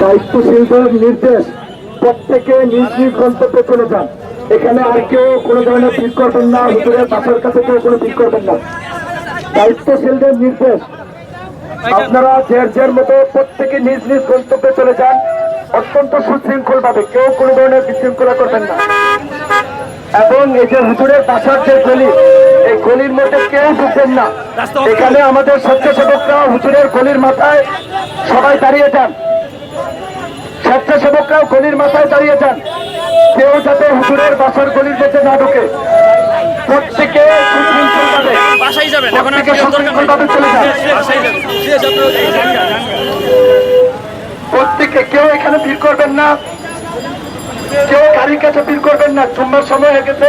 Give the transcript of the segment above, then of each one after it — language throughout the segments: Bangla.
দায়িত্বশীলদের নির্দেশ প্রত্যেকে নিজ নিজ গন্তব্যে চলে যান। এখানে আর কেউ কোনো ধরনের ভিড় করবেন না, হুজুরের বাসার কাছে কেউ কোনো ভিড় করবেন না। দায়িত্বশীলদের নির্দেশ, আপনারা জের জের মতো প্রত্যেকে নিজ নিজ গন্তব্যে চলে যান, অত্যন্ত সুশৃঙ্খল ভাবে কেউ কোনো ধরনের বিশৃঙ্খলা করবেন না। এবং এই যে হুজুরের বাসার যে গলি এই গলির মধ্যে কেউ ঢুকবেন না। এখানে আমাদের স্বেচ্ছাসেবকরা হুজুরের গলির মাথায় সবাই দাঁড়িয়ে যান। স্বেচ্ছাসেবকরাও গলির মাথায় দাঁড়িয়ে যান। কেউ যাতে হুজুরের বাসার গলির মধ্যে না ঢুকে। প্রত্যেকে বাসায় যাবেন এখন আর প্রত্যেকে সুশৃঙ্খলভাবে চলে যান। প্রত্যেকে কেউ এখানে ভিড় করবেন না। কেউ গাড়ির কাছে ভিড় করবেন না। জুম্মার সময় হয়ে গেছে।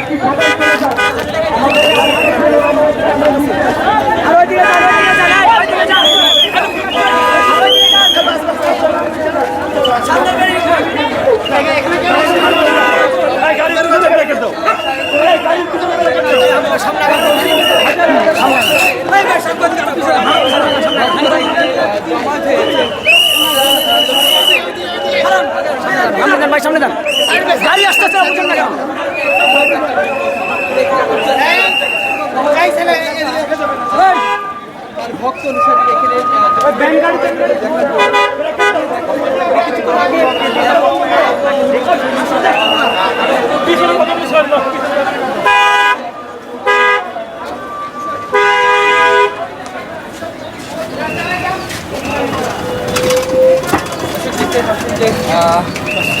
দেন সবাই চলে যান সামনে দেন ভাই সামনে দেন গাড়ি আসতেছে বুঝুন যে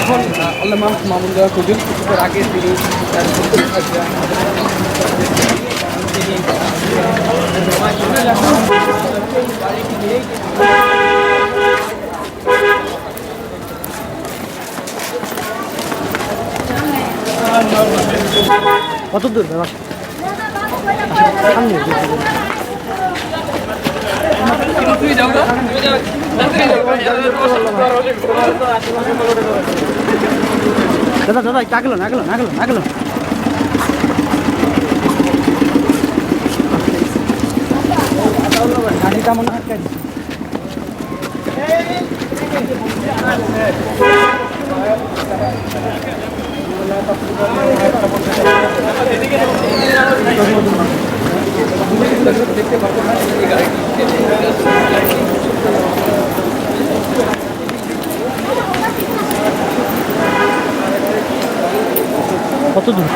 এখন আল্লাহ দেওয়া কবির কিছুক্ষণ আগে তিনি কত দূর বাবা তুই যাও না দাদা দাদা কাগলো না গেলো না গেলো না গেলো গাড়িটা মনে হয় আটকাই দিছে। কত দূর